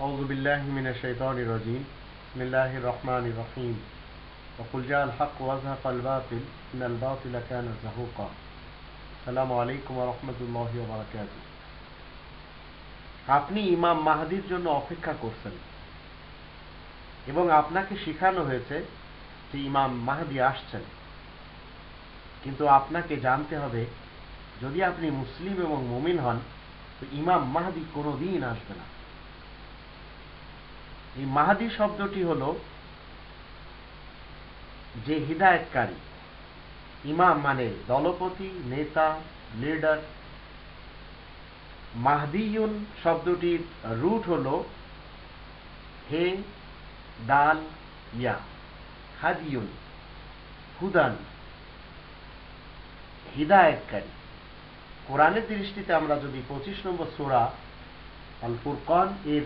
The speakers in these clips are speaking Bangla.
أعوذ بالله من الشيطان الرجيم بسم الله الرحمن الرحيم وقل جاء الحق وزهق الباطل إن الباطل كان زهوقا السلام عليكم ورحمة الله وبركاته আপনি ইমাম মাহাদির জন্য অপেক্ষা করছেন এবং আপনাকে শেখানো হয়েছে যে ইমাম মাহাদি আসছেন কিন্তু আপনাকে জানতে হবে যদি আপনি মুসলিম এবং মুমিন হন তো ইমাম মাহাদি কোনোদিন আসবে না এই মাহাদি শব্দটি হল যে হিদায়তকারী, ইমাম মানে দলপতি, নেতা লিডার মাহদিউন শব্দটির রুট হল হে, দাল, ইয়া। হাদিউন হুদান, হিদায়তকারী। কোরআনের দৃষ্টিতে আমরা যদি পঁচিশ নম্বর সোরা আল ফুরকান এর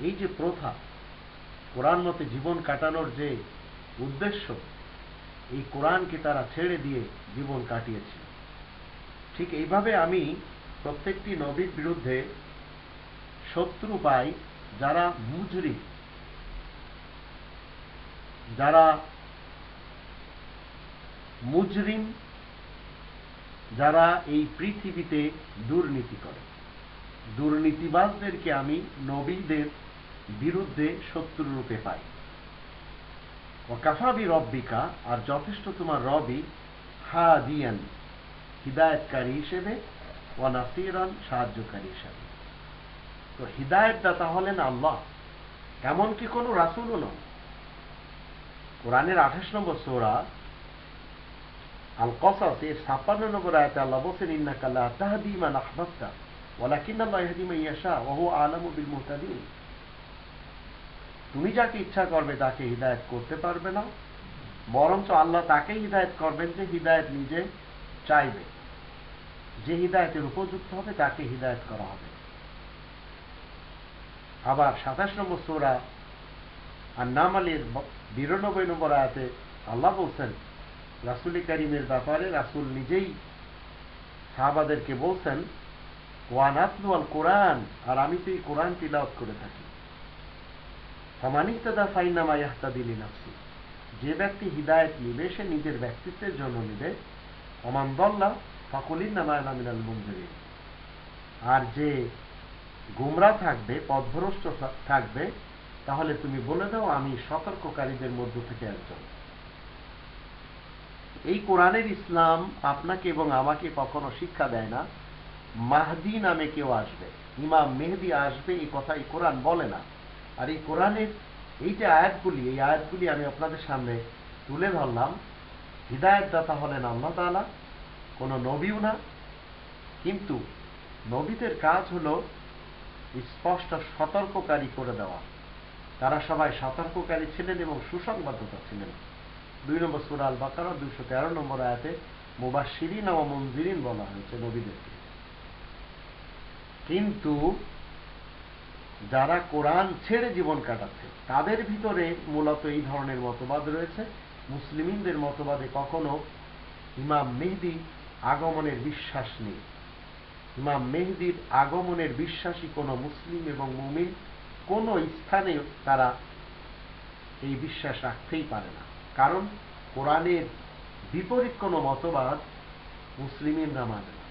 এই যে প্রথা, কোরআন মতে জীবন কাটানোর যে উদ্দেশ্য, এই কোরআনকে তারা ছেড়ে দিয়ে জীবন কাটিয়েছে। ঠিক এইভাবে আমি প্রত্যেকটি নবীর বিরুদ্ধে শত্রু পাই যারা মুজরি যারা মুজরিম, যারা এই পৃথিবীতে দুর্নীতি করে। দুর্নীতিবাজদেরকে আমি নবীদের বিরুদ্ধে শত্রু রূপে পাই। ও কাফাবি রব্বিকা, আর যথেষ্ট তোমার রবি হা দিয়ান হিদায়তকারী হিসেবে ও নাসিরান সাহায্যকারী হিসেবে। তো হিদায়ত দাতা হলেন আল্লাহ, এমনকি কোনো রাসুলও নয় কোরআনের আঠাশ নম্বর সোরা আল কসাস এর ছাপ্পান্ন নম্বর আয়তে আল্লাহ বলছেন, ইন্নাকা লা তাহদি আল্লাহ ইয়াহদি মান ইয়াশা, ওয়া হুয়া আলামু বিল তুমি যাকে ইচ্ছা করবে তাকে হিদায়ত করতে পারবে না, বরঞ্চ আল্লাহ তাকে হিদায়ত করবেন যে হিদায়ত নিজে চাইবে। যে হিদায়তের উপযুক্ত হবে তাকে হিদায়ত করা হবে। আবার সাতাশ নম্বর সোরা আর নাম আলীর বিরানব্বই নম্বর আয়াতে আল্লাহ বলছেন, রাসুল করিমের ব্যাপারে রাসুল নিজেই সাহাবাদেরকে বলছেন ওয়ানাতলু আল কোরআন, আর আমি তো এই কোরআন তিলাওয়াত করে থাকি। ফাইনামা যে ব্যক্তি হিদায়ত নিবে, সে নিজের ব্যক্তিত্বের জন্য নিবে। ফাকুলিন নামায়না মিনাল মঞ্জুরি আর যে গুমরা থাকবে, পথভ্রষ্ট থাকবে, তাহলে তুমি বলে দাও, আমি সতর্ককারীদের মধ্য থেকে একজন। এই কোরআনের ইসলাম আপনাকে এবং আমাকে কখনো শিক্ষা দেয় না। মাহদি নামে কেউ আসবে। ইমাম মেহদি আসবে, এই কথা এই কোরআন বলে না। আর এই কোরআনের এই যে আয়াতগুলি, এই আয়াতগুলি আমি আপনাদের সামনে তুলে ধরলাম। হৃদায়ত দাতা হলেন আল্লাহ তালা কোনো নবীও না। কিন্তু নবীদের কাজ হলো স্পষ্ট সতর্ককারী করে দেওয়া। তারা সবাই সতর্ককারী ছিলেন এবং সুসংবাদতা ছিলেন। দুই নম্বর সুরা আল বাকারা দুইশো তেরো নম্বর আয়াতে মুবাসিরিন ও মঞ্জিরিন বলা হয়েছে নবীদেরকে। কিন্তু যারা কোরআন ছেড়ে জীবন কাটাচ্ছে, তাদের ভিতরে মূলত এই ধরনের মতবাদ রয়েছে। মুসলিমদের মতবাদে কখনো ইমাম মেহদি আগমনের বিশ্বাস নেই। ইমাম মেহদির আগমনের বিশ্বাসী কোনো মুসলিম এবং মুমিন কোন স্থানে তারা এই বিশ্বাস রাখতেই পারে না। কারণ কোরআনের বিপরীত কোনো মতবাদ মুসলিমিনরা মানে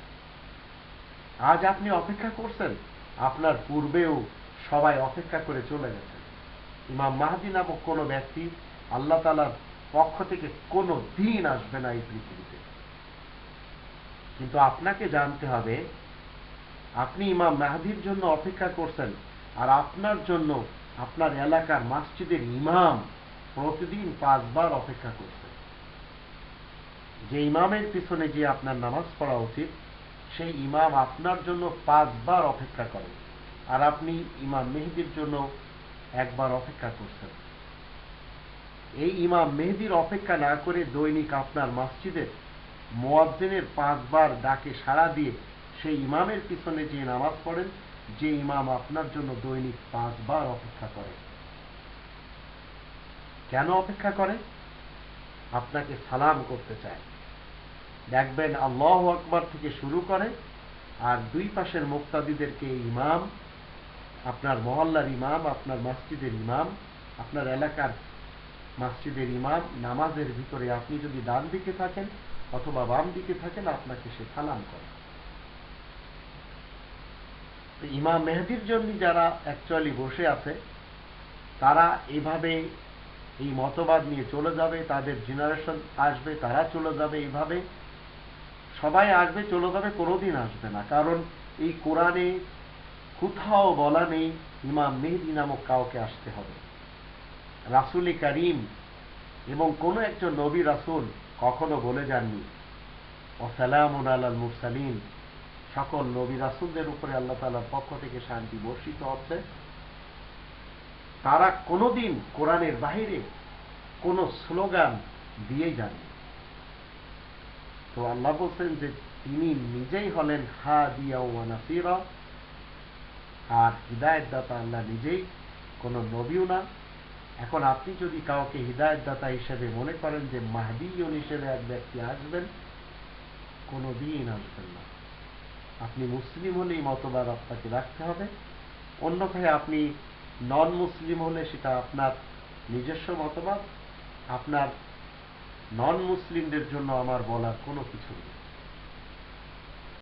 আজ আপনি অপেক্ষা করছেন। আপনার পূর্বেও সবাই অপেক্ষা করে চলে গেছে। ইমাম মাহাদি নামক কোনো ব্যক্তি আল্লাহ তালার পক্ষ থেকে কোনো দিন আসবে না এই পৃথিবীতে। কিন্তু আপনাকে জানতে হবে, আপনি ইমাম মাহাদির জন্য অপেক্ষা করছেন আর আপনার জন্য আপনার এলাকার মসজিদের ইমাম প্রতিদিন পাঁচবার অপেক্ষা করছে যে ইমামের পিছনে যে আপনার নামাজ পড়া উচিত সেই ইমাম আপনার জন্য পাঁচবার অপেক্ষা করে আর আপনি ইমাম মেহেদির জন্য একবার অপেক্ষা করছেন। এই ইমাম মেহেদির অপেক্ষা না করে দৈনিক আপনার মসজিদে মোয়াজ্জেনের পাঁচবার ডাকে সাড়া দিয়ে সেই ইমামের পিছনে যে নামাজ পড়েন, যে ইমাম আপনার জন্য দৈনিক পাঁচবার অপেক্ষা করে কেন অপেক্ষা করে আপনাকে সালাম করতে চায়। দেখবেন আল্লাহ আকবর থেকে শুরু করে আর দুই পাশের মুক্তাদিদেরকে ইমাম, আপনার মহল্লার ইমাম, আপনার মসজিদের ইমাম, আপনার এলাকার মসজিদের ইমাম, নামাজের ভিতরে আপনি যদি ডান দিকে থাকেন অথবা বাম দিকে থাকেন, আপনাকে সে সালাম করে। ইমাম মেহেদির জন্য যারা অ্যাকচুয়ালি বসে আছে, তারা এভাবে এই মতবাদ নিয়ে চলে যাবে, তাদের জেনারেশন আসবে, তারা চলে যাবে এইভাবে সবাই আসবে, চলে যাবে, কোনোদিন আসবে না। কারণ এই কোরআনে কোথাও বলা নেই, ইমাম মেহেদি নামক কাউকে আসতে হবে। রাসুলি করিম এবং কোন একজন নবী রাসুল কখনো বলে যাননি ওসালামুন আলাল মুরসালিন। সকল নবী রাসুলদের উপরে আল্লাহ তালার পক্ষ থেকে শান্তি বর্ষিত হচ্ছে। তারা কোনোদিন কোরআনের বাহিরে কোন স্লোগান দিয়ে যাননি। তো আল্লাহ বলছেন যে তিনি নিজেই হলেন হা দিয়া ওয়া নাসিরা। আর হৃদায়ত দাতা আল্লাহ নিজেই, কোন নবীও না। এখন আপনি যদি কাউকে হৃদায়ত দাতা হিসেবে মনে করেন যে মাহদিয়ন হিসেবে এক ব্যক্তি আসবেন, কোনো দিন আসবেন না। আপনি মুসলিম হলে এই মতবাদ আপনাকে রাখতে হবে। অন্যথায় আপনি নন মুসলিম হলে সেটা আপনার নিজস্ব মতবাদ, আপনার নন মুসলিমদের জন্য আমার বলার কোনো কিছু নেই।